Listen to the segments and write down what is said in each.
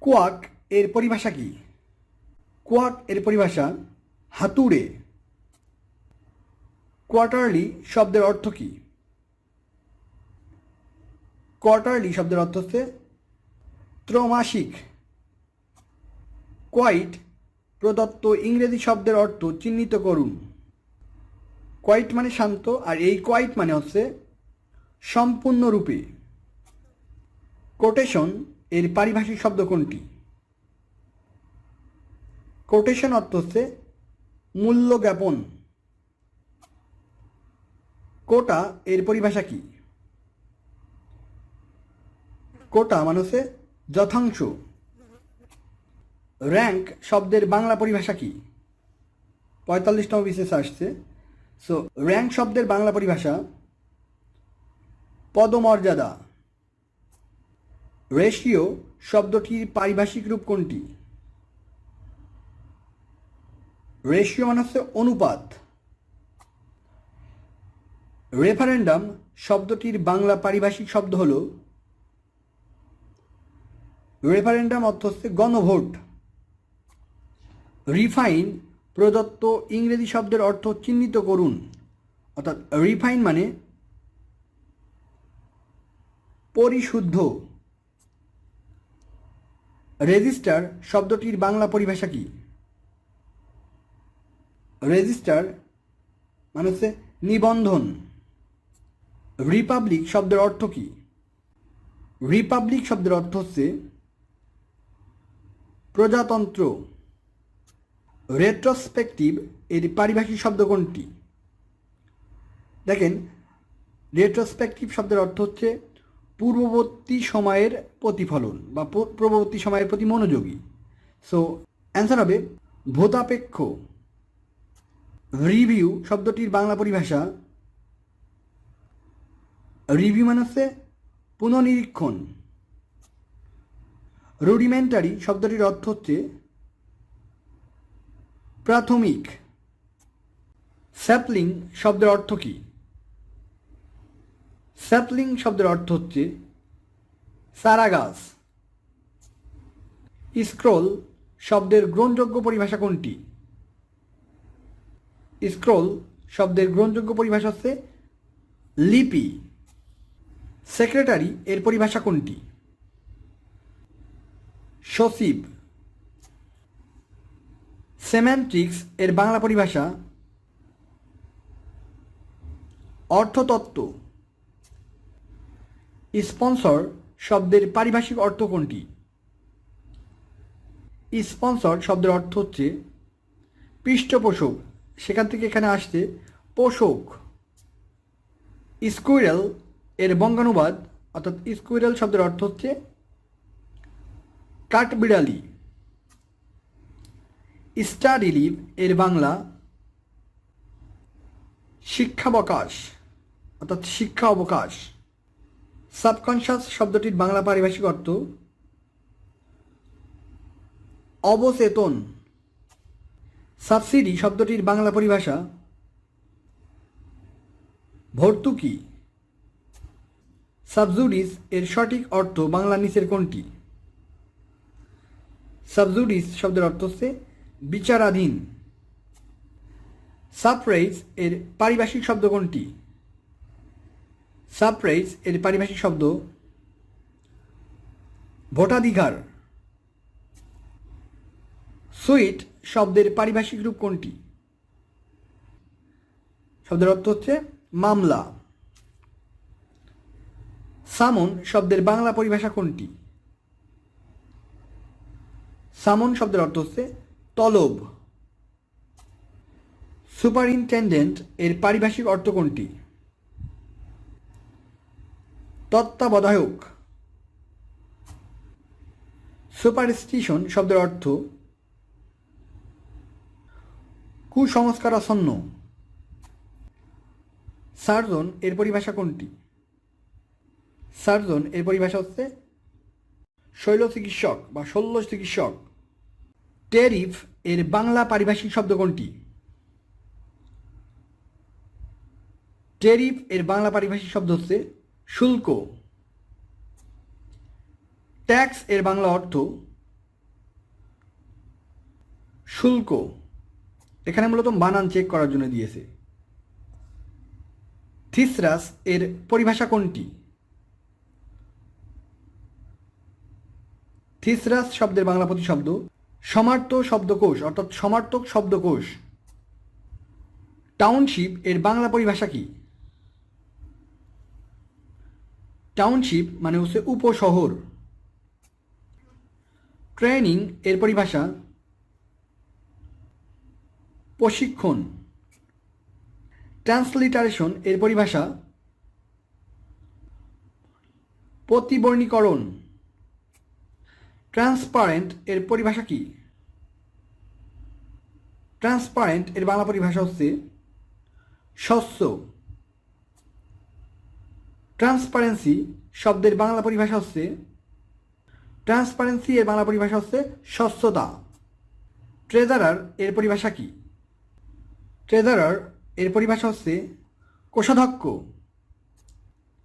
Quack এর পরিভাষা কি? কোয়াক এর পরিভাষা হাতুড়ে। কোয়ার্টারলি শব্দের অর্থ কি? কোয়ার্টারলি শব্দের অর্থ হচ্ছে ত্রমাসিক। কোয়াইট প্রদত্ত ইংরেজি শব্দের অর্থ চিহ্নিত করুন। কোয়াইট মানে শান্ত আর এই কোয়াইট মানে হচ্ছে সম্পূর্ণরূপে। কোটেশন এর পারিভাষিক শব্দ কোনটি? কোটেশন অর্থ হচ্ছে মূল্য জ্ঞাপন। কোটা এর পরিভাষা কি? কোটা মানে হচ্ছে যথাংশ। র্যাঙ্ক শব্দের বাংলা পরিভাষা কি? পঁয়তাল্লিশতম বিশেষ আসছে। সো র্যাঙ্ক শব্দের বাংলা পরিভাষা পদমর্যাদা। রেশিও শব্দটির পারিভাষিক রূপ কোনটি? রেশিও মানে হচ্ছে অনুপাত। রেফারেন্ডাম শব্দটির বাংলা পারিভাষিক শব্দ হল রেফারেন্ডাম অর্থ হচ্ছে গণভোট। রিফাইন প্রদত্ত ইংরেজি শব্দের অর্থ চিহ্নিত করুন। অর্থাৎ রিফাইন মানে পরিশুদ্ধ। রেজিস্টার শব্দটির বাংলা পরিভাষা কি? রেজিস্টার মানে হচ্ছে নিবন্ধন। রিপাবলিক শব্দের অর্থ কি? রিপাবলিক শব্দের অর্থ হচ্ছে প্রজাতন্ত্র। রেট্রোস্পেকটিভ এর পারিভাষিক শব্দ কোনটি? দেখেন, রেট্রোস্পেকটিভ শব্দের অর্থ হচ্ছে পূর্ববর্তী সময়ের প্রতিফলন বা পূর্ববর্তী সময়ের প্রতি মনোযোগী। সো অ্যান্সার হবে, ভূতাপেক্ষ। রিভিউ শব্দটির বাংলা পরিভাষা। রিভিউ মানে হচ্ছে পুনঃনিরীক্ষণ রুডিমেন্টারি শব্দটির অর্থ হচ্ছে প্রাথমিক। স্যাপলিং শব্দের অর্থ কী? স্যাপলিং শব্দের অর্থ হচ্ছে সারা গাছ। স্ক্রোল শব্দের গ্রহণযোগ্য পরিভাষা কোনটি? স্ক্রোল শব্দের গ্রহণযোগ্য পরিভাষা হচ্ছে লিপি। সেক্রেটারি এর পরিভাষা কোনটি? সচিব। সেম্যান্টিক্স এর বাংলা পরিভাষা অর্থতত্ত্ব। স্পন্সর শব্দের পারিভাষিক অর্থ কোনটি? স্পন্সর শব্দের অর্থ হচ্ছে পৃষ্ঠপোষক। সেখান থেকে এখানে আসছে পোষক। স্কুইরেল এর বঙ্গানুবাদ, অর্থাৎ স্কুইরেল শব্দের অর্থ হচ্ছে কাঠবিড়ালি। স্টাডি লিভ এর বাংলা শিক্ষাবকাশ, অর্থাৎ শিক্ষা অবকাশ। সাবকনশাস শব্দটির বাংলা পারিভাষিক অর্থ অবচেতন। সাবসিডি শব্দটির বাংলা পরিভাষা ভর্তুকি। সাবজুডিস এর সঠিক অর্থ বাংলা নিচের কোনটি? সাবজুডিস শব্দের অর্থ হচ্ছে বিচারাধীন। সাপ্রাইজ এর পারিভাষিক শব্দ কোনটি? সাপ্রাইজ এর পারিভাষিক শব্দ ভোটাধিকার। সুইট শব্দের পারিভাষিক রূপ কোনটি? শব্দের অর্থ হচ্ছে মামলা। সামন শব্দের বাংলা পরিভাষা কোনটি? সামন শব্দের অর্থ হচ্ছে তলব। সুপারিনটেন্ডেন্ট এর পারিভাষিক অর্থ কোনটি? তত্ত্বাবধায়ক। সুপারস্টিশন শব্দের অর্থ কুসংস্কারাচ্ছন্ন। সার্জন এর পরিভাষা কোনটি? সার্জন এর পরিভাষা হচ্ছে শৈল চিকিৎসক বা শল্য চিকিৎসক টেরিফ এর বাংলা পারিভাষিক শব্দ কোনটি? টেরিফ এর বাংলা পারিভাষিক শব্দ হচ্ছে শুল্ক। ট্যাক্স এর বাংলা অর্থ শুল্ক। এখানে মূলত বানান চেক করার জন্য দিয়েছে। থিসরাস এর পরিভাষা কোনটি? থিসরাস শব্দের বাংলা প্রতিশব্দ সমার্থ শব্দকোষ, অর্থাৎ সমার্থক শব্দকোষ। টাউনশিপ এর বাংলা পরিভাষা কি? টাউনশিপ মানে হচ্ছে উপশহর। ট্রেনিং এর পরিভাষা প্রশিক্ষণ। ট্রান্সলিটারেশন এর পরিভাষা প্রতিবর্ণীকরণ। ট্রান্সপারেন্ট এর পরিভাষা কি? ট্রান্সপারেন্ট এর বাংলা পরিভাষা হচ্ছে স্বচ্ছ। ট্রান্সপারেন্সি শব্দের বাংলা পরিভাষা হচ্ছে ট্রান্সপারেন্সি এর বাংলা পরিভাষা হচ্ছে স্বচ্ছতা। ট্রেজারার এর পরিভাষা কি? ট্রেজারার এর পরিভাষা হচ্ছে কোষাধ্যক্ষ।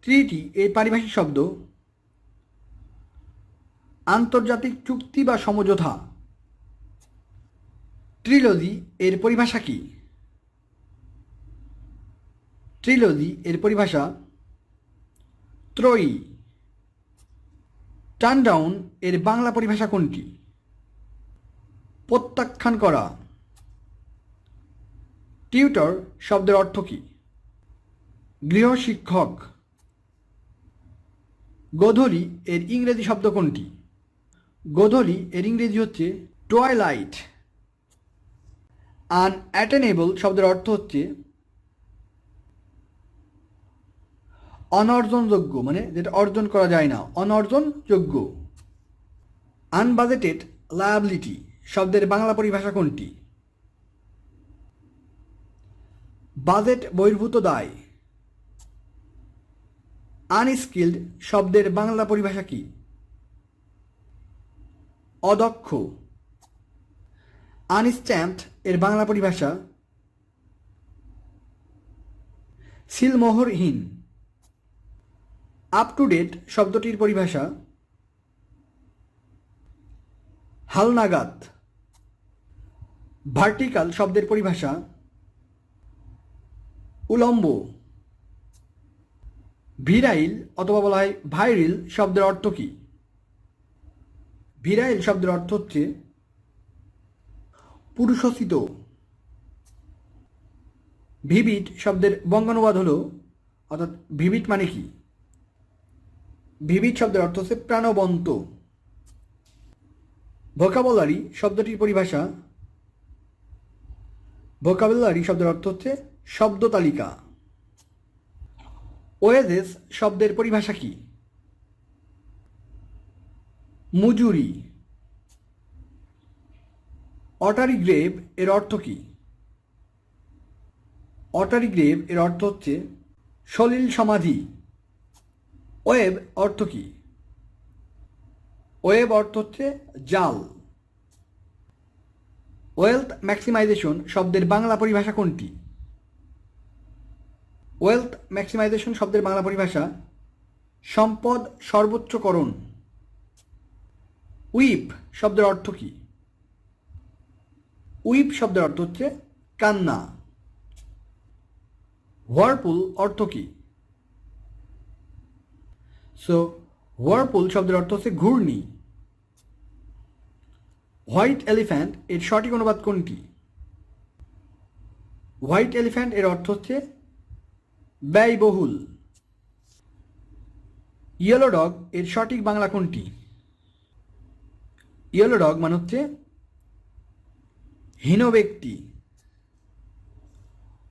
ট্রিটি এর পারিভাষিক শব্দ, আন্তর্জাতিক চুক্তি বা সমঝোতা। ট্রিলজি এর পরিভাষা কি? ট্রিলজি এর পরিভাষা ত্রয়ী। টার্নডাউন এর বাংলা পরিভাষা কোনটি? প্রত্যাখ্যান করা। টিউটর শব্দের অর্থ কী? গৃহশিক্ষক। গোধূলি এর ইংরেজি শব্দ কোনটি? গোধূলি এর ইংরেজি হচ্ছে টয়লাইট। আনঅ্যাটেনেবল শব্দের অর্থ হচ্ছে অনর্জনযোগ্য মানে যেটা অর্জন করা যায় না, অনর্জনযোগ্য। আনবাজেটেড লায়াবিলিটি শব্দের বাংলা পরিভাষা কোনটি? বাজেট বহির্ভূত দায়। আনস্কিল্ড শব্দের বাংলা পরিভাষা কি? অদক্ষ। আনস্ট্যাম্পড এর বাংলা পরিভাষা। সিলমোহরহীন আপ টু ডেট শব্দটির পরিভাষা হালনাগাদ ভার্টিক্যাল শব্দের পরিভাষা উলম্ব ভিরাইল অথবা বলা হয় ভাইরিল শব্দের অর্থ কী? ভিরাইল শব্দের অর্থ হচ্ছে পুরুষোচিত ভিভিট শব্দের বঙ্গানুবাদ হলো, অর্থাৎ ভিভিট মানে কি? ভিভিট শব্দের অর্থ হচ্ছে প্রাণবন্ত। ভোকাবলারি শব্দটির পরিভাষা। ভোকাবুলারি শব্দের অর্থ হচ্ছে শব্দ তালিকা। ওয়েজেস শব্দের পরিভাষা কি? মজুরি অটারি গ্রেভ এর অর্থ কি? অটারি গ্রেভ এর অর্থ হচ্ছে সলিল সমাধি। ওয়েব অর্থ কি? ওয়েব অর্থ হচ্ছে জাল। ওয়েলথ ম্যাক্সিমাইজেশন শব্দের বাংলা পরিভাষা কোনটি? ওয়েলথ ম্যাক্সিমাইজেশন শব্দের বাংলা পরিভাষা সম্পদ সর্বোচ্চকরণ। উইপ শব্দের অর্থ কী? উইপ শব্দের অর্থ হচ্ছে কান্না। হোয়ারপুল অর্থ কী? সো হোয়ারপুল শব্দের অর্থ হচ্ছে ঘূর্ণি। হোয়াইট এলিফ্যান্ট এর সঠিক অনুবাদ কোনটি? হোয়াইট এলিফ্যান্ট এর অর্থ হচ্ছে ব্যয়বহুল। ইয়েলো ডগ এর সঠিক বাংলা কোনটি? ইয়েলো ডগ মানে হচ্ছে হীন ব্যক্তি।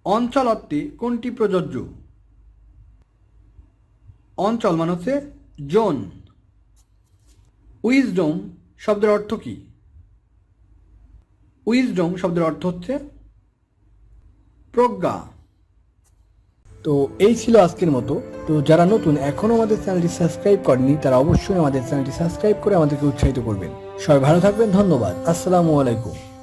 অঞ্চল অর্থে কোনটি প্রযোজ্য? অঞ্চল মানে হচ্ছে জোন। উইজডম শব্দের অর্থ কী? উইজডম শব্দের অর্থ হচ্ছে প্রজ্ঞা। তো এই ছিল আজকের মতো। তো যারা নতুন এখনও আমাদের চ্যানেলটি সাবস্ক্রাইব করেনি, তারা অবশ্যই আমাদের চ্যানেলটি সাবস্ক্রাইব করে আমাদেরকে উৎসাহিত করবেন। সবাই ভালো থাকবেন, ধন্যবাদ। আসসালামু আলাইকুম।